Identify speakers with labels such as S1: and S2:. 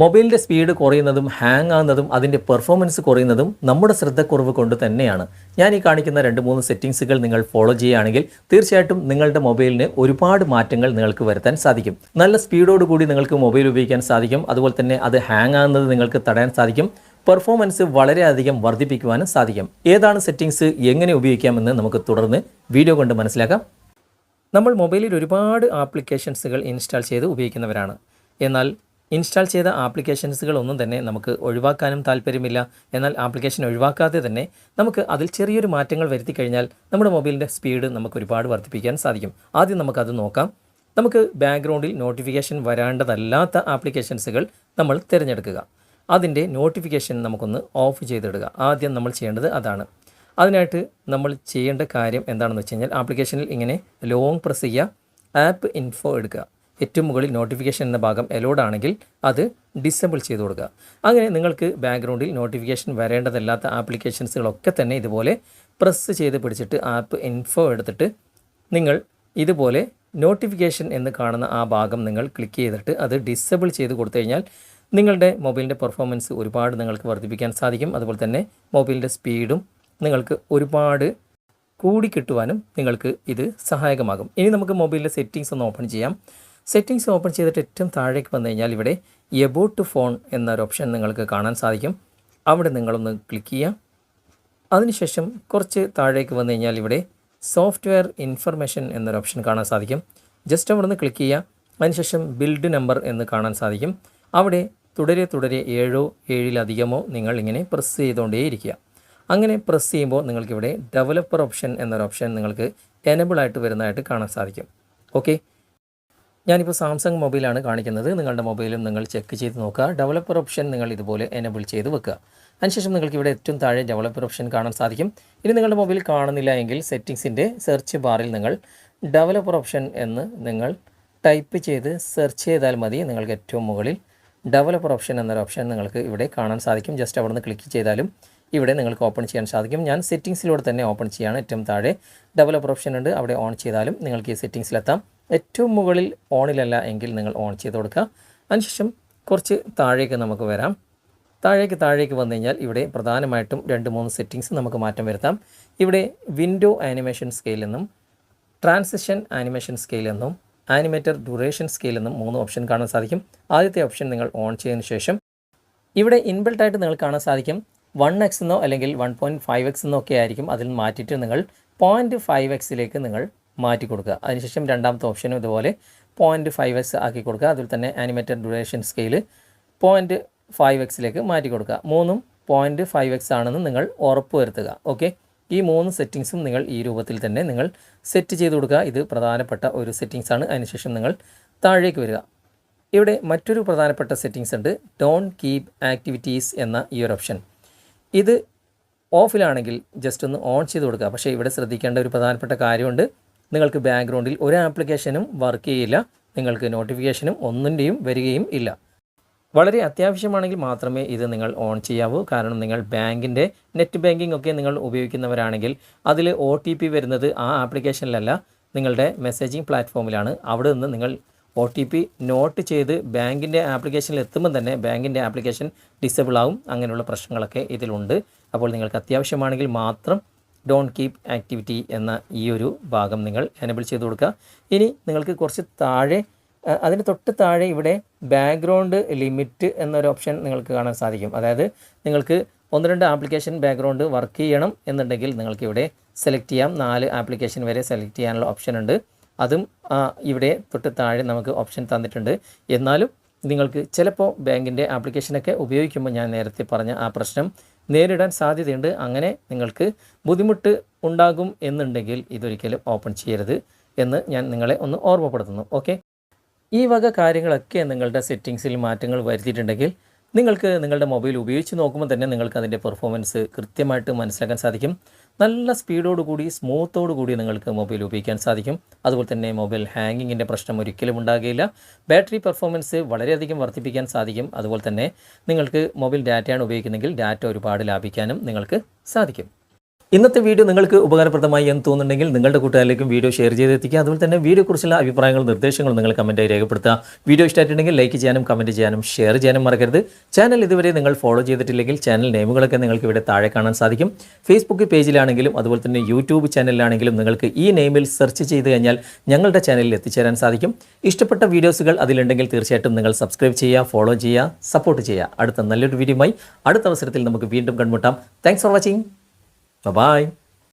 S1: മൊബൈലിന്റെ speed കുറയുന്നതും hang ആകുന്നതും അതിന്റെ performance കുറയുന്നതും നമ്മുടെ ശ്രദ്ധക്കുറവ് കൊണ്ട് തന്നെയാണ്. ഞാൻ ഈ കാണിക്കുന്ന രണ്ട് മൂന്ന് സെറ്റിങ്സുകൾ നിങ്ങൾ ഫോളോ ചെയ്യുകയാണെങ്കിൽ തീർച്ചയായിട്ടും നിങ്ങളുടെ മൊബൈലിന് ഒരുപാട് മാറ്റങ്ങൾ നിങ്ങൾക്ക് വരുത്താൻ സാധിക്കും. നല്ല സ്പീഡോട് കൂടി നിങ്ങൾക്ക് മൊബൈൽ ഉപയോഗിക്കാൻ സാധിക്കും. അതുപോലെ തന്നെ അത് ഹാങ് ആകുന്നത് നിങ്ങൾക്ക് തടയാൻ സാധിക്കും. പെർഫോമൻസ് വളരെയധികം വർദ്ധിപ്പിക്കുവാനും സാധിക്കും. ഏതാണ് സെറ്റിങ്സ് എങ്ങനെ ഉപയോഗിക്കാമെന്ന് നമുക്ക് തുടർന്ന് വീഡിയോ കൊണ്ട് മനസ്സിലാക്കാം. നമ്മൾ മൊബൈലിൽ ഒരുപാട് ആപ്ലിക്കേഷൻസുകൾ ഇൻസ്റ്റാൾ ചെയ്ത് ഉപയോഗിക്കുന്നവരാണ്. എന്നാൽ ഇൻസ്റ്റാൾ ചെയ്ത ആപ്ലിക്കേഷൻസുകൾ ഒന്നും തന്നെ നമുക്ക് ഒഴിവാക്കാനും താല്പര്യമില്ല. എന്നാൽ ആപ്ലിക്കേഷൻ ഒഴിവാക്കാതെ തന്നെ നമുക്ക് അതിൽ ചെറിയൊരു മാറ്റങ്ങൾ വരുത്തി കഴിഞ്ഞാൽ നമ്മുടെ മൊബൈലിന്റെ സ്പീഡ് നമുക്ക് ഒരുപാട് വർദ്ധിപ്പിക്കാൻ സാധിക്കും. ആദ്യം നമുക്കത് നോക്കാം. നമുക്ക് ബാക്ക്ഗ്രൗണ്ടിൽ നോട്ടിഫിക്കേഷൻ വരാണ്ടതല്ലാത്ത ആപ്ലിക്കേഷൻസുകൾ നമ്മൾ തിരഞ്ഞെടുക്കുക. അതിന്റെ നോട്ടിഫിക്കേഷൻ നമുക്കൊന്ന് ഓഫ് ചെയ്തിടുക. ആദ്യം നമ്മൾ ചെയ്യേണ്ടത് അതാണ്. അതിനായിട്ട് നമ്മൾ ചെയ്യേണ്ട കാര്യം എന്താണെന്ന് വെച്ച് കഴിഞ്ഞാൽ ആപ്ലിക്കേഷനിൽ ഇങ്ങനെ ലോങ് പ്രസ് ചെയ്യുക. ആപ്പ് ഇൻഫോ എടുക്കുക. ഏറ്റവും മുകളിൽ നോട്ടിഫിക്കേഷൻ എന്ന ഭാഗം എലോഡ് ആണെങ്കിൽ അത് ഡിസേബിൾ ചെയ്ത് കൊടുക്കുക. അങ്ങനെ നിങ്ങൾക്ക് ബാക്ക്ഗ്രൗണ്ടിൽ നോട്ടിഫിക്കേഷൻ വരേണ്ടതല്ലാത്ത ആപ്ലിക്കേഷൻസുകളൊക്കെ തന്നെ ഇതുപോലെ പ്രസ് ചെയ്ത് പിടിച്ചിട്ട് ആപ്പ് ഇൻഫോ എടുത്തിട്ട് നിങ്ങൾ ഇതുപോലെ നോട്ടിഫിക്കേഷൻ എന്ന് കാണുന്ന ആ ഭാഗം നിങ്ങൾ ക്ലിക്ക് ചെയ്തിട്ട് അത് ഡിസേബിൾ ചെയ്ത് കൊടുത്തു കഴിഞ്ഞാൽ നിങ്ങളുടെ മൊബൈലിന്റെ പെർഫോമൻസ് ഒരുപാട് നിങ്ങൾക്ക് വർദ്ധിപ്പിക്കാൻ സാധിക്കും. അതുപോലെ തന്നെ മൊബൈലിന്റെ സ്പീഡും നിങ്ങൾക്ക് ഒരുപാട് കൂടി കിട്ടുവാനും നിങ്ങൾക്ക് ഇത് സഹായകമാകും. ഇനി നമുക്ക് മൊബൈലിലെ സെറ്റിങ്സ് ഒന്ന് ഓപ്പൺ ചെയ്യാം. സെറ്റിങ്സ് ഓപ്പൺ ചെയ്തിട്ട് ഏറ്റവും താഴേക്ക് വന്നു കഴിഞ്ഞാൽ ഇവിടെ എബോട്ട് ഫോൺ എന്നൊരു ഓപ്ഷൻ നിങ്ങൾക്ക് കാണാൻ സാധിക്കും. അവിടെ നിങ്ങളൊന്ന് ക്ലിക്ക് ചെയ്യാം അതിനുശേഷം കുറച്ച് താഴേക്ക് വന്നു കഴിഞ്ഞാൽ ഇവിടെ സോഫ്റ്റ്വെയർ ഇൻഫർമേഷൻ എന്നൊരു ഓപ്ഷൻ കാണാൻ സാധിക്കും. ജസ്റ്റ് അവിടെ നിന്ന് ക്ലിക്ക് ചെയ്യുക. അതിനുശേഷം ബിൽഡ് നമ്പർ എന്ന് കാണാൻ സാധിക്കും. അവിടെ തുടരെ തുടരെ ഏഴോ ഏഴിലധികമോ നിങ്ങൾ ഇങ്ങനെ പ്രസ് ചെയ്തുകൊണ്ടേയിരിക്കുക അങ്ങനെ പ്രസ് ചെയ്യുമ്പോൾ നിങ്ങൾക്കിവിടെ ഡെവലപ്പർ ഓപ്ഷൻ എന്നൊരു ഓപ്ഷൻ നിങ്ങൾക്ക് എനബിൾ ആയിട്ട് വരുന്നതായിട്ട് കാണാൻ സാധിക്കും. ഓക്കെ ഞാനിപ്പോൾ സാംസങ് മൊബൈലാണ് കാണിക്കുന്നത്. നിങ്ങളുടെ മൊബൈലും നിങ്ങൾ ചെക്ക് ചെയ്ത് നോക്കുക. ഡെവലപ്പർ ഓപ്ഷൻ നിങ്ങൾ ഇതുപോലെ എനബിൾ ചെയ്ത് വെക്കുക. അതിനുശേഷം നിങ്ങൾക്ക് ഇവിടെ ഏറ്റവും താഴെ ഡെവലപ്പർ ഓപ്ഷൻ കാണാൻ സാധിക്കും. ഇനി നിങ്ങളുടെ മൊബൈൽ കാണുന്നില്ല എങ്കിൽ സെറ്റിങ്സിന്റെ സെർച്ച് ബാറിൽ നിങ്ങൾ ഡെവലപ്പർ ഓപ്ഷൻ എന്ന് നിങ്ങൾ ടൈപ്പ് ചെയ്ത് സെർച്ച് ചെയ്താൽ മതി. നിങ്ങൾക്ക് ഏറ്റവും മുകളിൽ ഡെവലപ്പർ ഓപ്ഷൻ എന്നൊരു ഓപ്ഷൻ നിങ്ങൾക്ക് ഇവിടെ കാണാൻ സാധിക്കും. ജസ്റ്റ് അവിടെ നിന്ന് ക്ലിക്ക് ചെയ്താലും ഇവിടെ നിങ്ങൾക്ക് ഓപ്പൺ ചെയ്യാൻ സാധിക്കും. ഞാൻ സെറ്റിങ്സിലൂടെ തന്നെ ഓപ്പൺ ചെയ്യാണ്. ഏറ്റവും താഴെ ഡെവലപ്പർ ഓപ്ഷൻ ഉണ്ട്. അവിടെ ഓൺ ചെയ്താലും നിങ്ങൾക്ക് ഈ സെറ്റിങ്സിലെത്താം ഏറ്റവും മുകളിൽ ഓണിലല്ല എങ്കിൽ നിങ്ങൾ ഓൺ ചെയ്ത് കൊടുക്കുക. അതിനുശേഷം കുറച്ച് താഴേക്ക് നമുക്ക് വരാം. താഴേക്ക് താഴേക്ക് വന്നു കഴിഞ്ഞാൽ ഇവിടെ പ്രധാനമായിട്ടും രണ്ട് മൂന്ന് സെറ്റിങ്സ് നമുക്ക് മാറ്റം വരുത്താം. ഇവിടെ വിൻഡോ ആനിമേഷൻ സ്കെയിൽ എന്നും ട്രാൻസിഷൻ ആനിമേഷൻ സ്കെയിൽ എന്നും ആനിമേറ്റർ ഡ്യൂറേഷൻ സ്കെയിൽ എന്നും മൂന്ന് ഓപ്ഷൻ കാണാൻ സാധിക്കും. ആദ്യത്തെ ഓപ്ഷൻ നിങ്ങൾ ഓൺ ചെയ്തതിന് ശേഷം ഇവിടെ ഇൻബിൽട്ട് ആയിട്ട് നിങ്ങൾ കാണാൻ സാധിക്കും. വൺ എക്സ് എന്നോ അല്ലെങ്കിൽ വൺ പോയിന്റ് ഫൈവ് എക്സ് എന്നോ ഒക്കെ ആയിരിക്കും. അതിൽ മാറ്റിയിട്ട് നിങ്ങൾ പോയിന്റ് ഫൈവ് എക്സിലേക്ക് നിങ്ങൾ മാറ്റി കൊടുക്കുക. അതിനുശേഷം രണ്ടാമത്തെ ഓപ്ഷനും ഇതുപോലെ പോയിന്റ് ഫൈവ് എക്സ് ആക്കി കൊടുക്കുക. അതിൽ തന്നെ animated duration scale point five എക്സിലേക്ക് മാറ്റി കൊടുക്കുക. മൂന്നും പോയിന്റ് ഫൈവ് എക്സ് ആണെന്ന് നിങ്ങൾ ഉറപ്പ് വരുത്തുക. ഓക്കെ ഈ മൂന്ന് സെറ്റിങ്സും നിങ്ങൾ ഈ രൂപത്തിൽ തന്നെ നിങ്ങൾ സെറ്റ് ചെയ്ത് കൊടുക്കുക. ഇത് പ്രധാനപ്പെട്ട ഒരു സെറ്റിങ്സ് ആണ്. അതിനുശേഷം നിങ്ങൾ താഴേക്ക് വരിക. ഇവിടെ മറ്റൊരു പ്രധാനപ്പെട്ട സെറ്റിങ്സ് ഉണ്ട്. ഡോൺ കീപ് ആക്ടിവിറ്റീസ് എന്ന ഈ ഒരു ഓപ്ഷൻ ഇത് ഓഫിലാണെങ്കിൽ ജസ്റ്റ് ഒന്ന് ഓൺ ചെയ്ത് കൊടുക്കുക. പക്ഷേ ഇവിടെ ശ്രദ്ധിക്കേണ്ട ഒരു പ്രധാനപ്പെട്ട കാര്യമുണ്ട്. നിങ്ങൾക്ക് ബാക്ക്ഗ്രൗണ്ടിൽ ഒരു ആപ്ലിക്കേഷനും വർക്ക് ചെയ്യില്ല. നിങ്ങൾക്ക് നോട്ടിഫിക്കേഷനും ഒന്നിന്റെയും വരികയും ഇല്ല. വളരെ അത്യാവശ്യമാണെങ്കിൽ മാത്രമേ ഇത് നിങ്ങൾ ഓൺ ചെയ്യാവൂ. കാരണം നിങ്ങൾ ബാങ്കിന്റെ നെറ്റ് ബാങ്കിംഗ് ഒക്കെ നിങ്ങൾ ഉപയോഗിക്കുന്നവരാണെങ്കിൽ അതിൽ ഒ ടി പി വരുന്നത് ആ ആപ്ലിക്കേഷനിലല്ല. നിങ്ങളുടെ മെസ്സേജിംഗ് പ്ലാറ്റ്ഫോമിലാണ്. അവിടെ നിന്ന് നിങ്ങൾ ഒ ടി പി നോട്ട് ചെയ്ത് ബാങ്കിന്റെ ആപ്ലിക്കേഷനിൽ എത്തുമ്പോൾ തന്നെ ബാങ്കിന്റെ ആപ്ലിക്കേഷൻ ഡിസേബിൾ ആവും. അങ്ങനെയുള്ള പ്രശ്നങ്ങളൊക്കെ ഇതിലുണ്ട്. അപ്പോൾ നിങ്ങൾക്ക് അത്യാവശ്യമാണെങ്കിൽ മാത്രം ഡോൺ കീപ്പ് ആക്ടിവിറ്റി എന്ന ഈ ഒരു ഭാഗം നിങ്ങൾ എനബിൾ ചെയ്ത് കൊടുക്കുക. ഇനി നിങ്ങൾക്ക് കുറച്ച് താഴെ അതിന് തൊട്ട് താഴെ ഇവിടെ ബാക്ക്ഗ്രൗണ്ട് ലിമിറ്റ് എന്നൊരു ഓപ്ഷൻ നിങ്ങൾക്ക് കാണാൻ സാധിക്കും. അതായത് നിങ്ങൾക്ക് ഒന്ന് രണ്ട് ആപ്ലിക്കേഷൻ ബാക്ക്ഗ്രൗണ്ട് വർക്ക് ചെയ്യണം എന്നുണ്ടെങ്കിൽ നിങ്ങൾക്ക് ഇവിടെ സെലക്ട് ചെയ്യാം. നാല് ആപ്ലിക്കേഷൻ വരെ സെലക്ട് ചെയ്യാനുള്ള ഓപ്ഷൻ ഉണ്ട്. അതും ഇവിടെ തൊട്ട് താഴെ നമുക്ക് ഓപ്ഷൻ തന്നിട്ടുണ്ട്. എന്നാലും നിങ്ങൾക്ക് ചിലപ്പോൾ ബാങ്കിന്റെ ആപ്ലിക്കേഷനൊക്കെ ഉപയോഗിക്കുമ്പോൾ ഞാൻ നേരത്തെ പറഞ്ഞ ആ പ്രശ്നം നേരിടാൻ സാധ്യതയുണ്ട്. അങ്ങനെ നിങ്ങൾക്ക് ബുദ്ധിമുട്ട് ഉണ്ടാകും എന്നുണ്ടെങ്കിൽ ഇതൊരിക്കലും ഓപ്പൺ ചെയ്യരുത് എന്ന് ഞാൻ നിങ്ങളെ ഒന്ന് ഓർമ്മപ്പെടുത്തുന്നു. ഓക്കെ? ഈ വക കാര്യങ്ങളൊക്കെ നിങ്ങളുടെ സെറ്റിങ്സിൽ മാറ്റങ്ങൾ വരുത്തിയിട്ടുണ്ടെങ്കിൽ നിങ്ങൾക്ക് നിങ്ങളുടെ മൊബൈൽ ഉപയോഗിച്ച് നോക്കുമ്പോൾ തന്നെ നിങ്ങൾക്ക് അതിന്റെ പെർഫോമൻസ് കൃത്യമായിട്ട് മനസ്സിലാക്കാൻ സാധിക്കും. നല്ല സ്പീഡോടുകൂടി സ്മൂത്തോടുകൂടി നിങ്ങൾക്ക് മൊബൈൽ ഉപയോഗിക്കാൻ സാധിക്കും. അതുപോലെ തന്നെ മൊബൈൽ ഹാങ്ങിങ്ങിന്റെ പ്രശ്നം ഒരിക്കലും ഉണ്ടാകുകയില്ല. ബാറ്ററി പെർഫോമൻസ് വളരെയധികം വർദ്ധിപ്പിക്കാൻ സാധിക്കും. അതുപോലെ തന്നെ നിങ്ങൾക്ക് മൊബൈൽ ഡാറ്റയാണ് ഉപയോഗിക്കുന്നതെങ്കിൽ ഡാറ്റ ഒരുപാട് ലാഭിക്കാനും നിങ്ങൾക്ക് സാധിക്കും. ഇന്നത്തെ വീഡിയോ നിങ്ങൾക്ക് ഉപകാരപ്രദമായി എന്ന് തോന്നുന്നുണ്ടെങ്കിൽ നിങ്ങളുടെ കൂട്ടുകാരിലേക്കും വീഡിയോ ഷെയർ ചെയ്തെത്തിക്കുക. അതുപോലെ തന്നെ വീഡിയോ കുറിച്ചുള്ള അഭിപ്രായങ്ങളും നിർദ്ദേശങ്ങളും നിങ്ങൾ കമന്റായി രേഖപ്പെടുത്തുക. വീഡിയോ ഇഷ്ടമായിട്ടുണ്ടെങ്കിൽ ലൈക്ക് ചെയ്യാനും കമന്റ് ചെയ്യാനും ഷെയർ ചെയ്യാനും മറക്കരുത്. ചാനൽ ഇതുവരെ നിങ്ങൾ ഫോളോ ചെയ്തിട്ടില്ലെങ്കിൽ ചാനൽ നെയിമുകളൊക്കെ നിങ്ങൾക്ക് ഇവിടെ താഴെ കാണാൻ സാധിക്കും. ഫേസ്ബുക്ക് പേജിലാണെങ്കിലും അതുപോലെ തന്നെ യൂട്യൂബ് ചാനലിലാണെങ്കിലും നിങ്ങൾക്ക് ഈ നെയിമിൽ സെർച്ച് ചെയ്ത് കഴിഞ്ഞാൽ ഞങ്ങളുടെ ചാനലിൽ എത്തിച്ചേരാൻ സാധിക്കും. ഇഷ്ടപ്പെട്ട വീഡിയോസുകൾ അതിലുണ്ടെങ്കിൽ തീർച്ചയായിട്ടും നിങ്ങൾ സബ്സ്ക്രൈബ് ചെയ്യുക ഫോളോ ചെയ്യുക സപ്പോർട്ട് ചെയ്യുക. അടുത്ത നല്ലൊരു വീഡിയോയുമായി അടുത്ത അവസരത്തിൽ നമുക്ക് വീണ്ടും കണ്ടുമുട്ടാം. Thanks for watching Bye bye.